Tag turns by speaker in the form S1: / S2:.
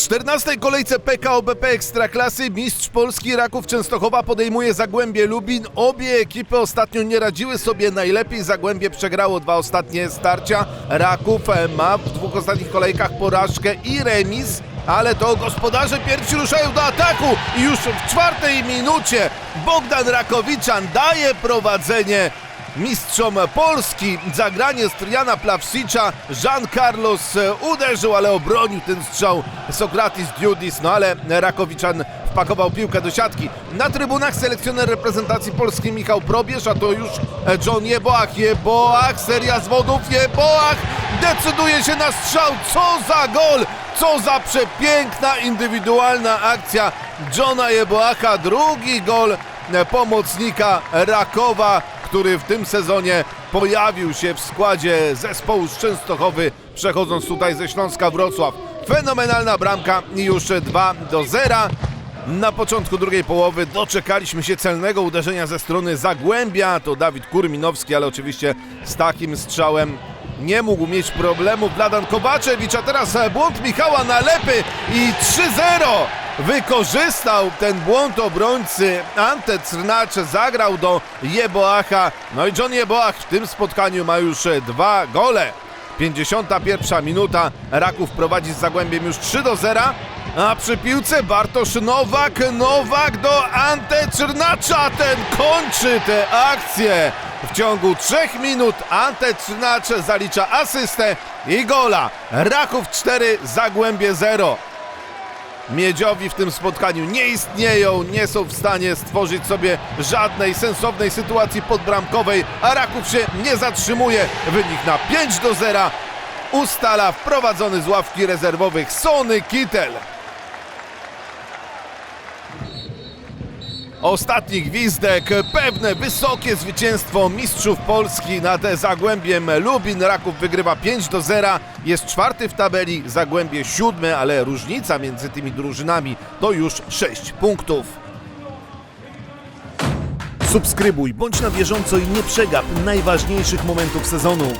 S1: 14. kolejce PKO BP Ekstraklasy mistrz Polski Raków Częstochowa podejmuje Zagłębie Lubin. Obie ekipy ostatnio nie radziły sobie najlepiej. Zagłębie przegrało dwa ostatnie starcia. Raków e, ma w dwóch ostatnich kolejkach porażkę i remis. Ale to gospodarze pierwsi ruszają do ataku i już w czwartej minucie Bogdan Rakowiczan daje prowadzenie mistrzom Polski. Zagranie z Triana Plawsicza. Jean Carlos e, uderzył, ale obronił ten strzał Sokratis Diudis, no ale Rakowiczan wpakował piłkę do siatki. Na trybunach selekcjoner reprezentacji Polski Michał Probierz, a to już e, John Jeboach. Jeboach, seria zwodów, Jeboach decyduje się na strzał. Co za gol! Co za przepiękna indywidualna akcja Johna Jeboacha. Drugi gol e, pomocnika Rakowa, który w tym sezonie pojawił się w składzie zespołu z Częstochowy, przechodząc tutaj ze Śląska Wrocław. Fenomenalna bramka i już 2 do 0. Na początku drugiej połowy doczekaliśmy się celnego uderzenia ze strony Zagłębia. To Dawid Kurminowski, ale oczywiście z takim strzałem nie mógł mieć problemu Wladan Kobaczewicz, a teraz e, błąd Michała Nalepy i 3-0 wykorzystał ten błąd obrońcy Ante Crnacz, zagrał do Jeboacha, no i John Jeboach w tym spotkaniu ma już e, dwa gole. 51 minuta, Raków prowadzi z Zagłębiem już 3 do 0, a przy piłce Bartosz Nowak, Nowak do Ante Czernacza, ten kończy tę akcję. W ciągu 3 minut Ante zalicza asystę i gola. Raków 4, Zagłębie 0. Miedziowi w tym spotkaniu nie istnieją, nie są w stanie stworzyć sobie żadnej sensownej sytuacji podbramkowej, a Raków się nie zatrzymuje. Wynik na 5 do 0 ustala wprowadzony z ławki rezerwowych Sony Kittel. Ostatni gwizdek, pewne wysokie zwycięstwo mistrzów Polski nad Zagłębiem Lubin. Raków wygrywa 5 do 0, jest czwarty w tabeli, Zagłębie siódmy, ale różnica między tymi drużynami to już 6 punktów.
S2: Subskrybuj, bądź na bieżąco i nie przegap najważniejszych momentów sezonu.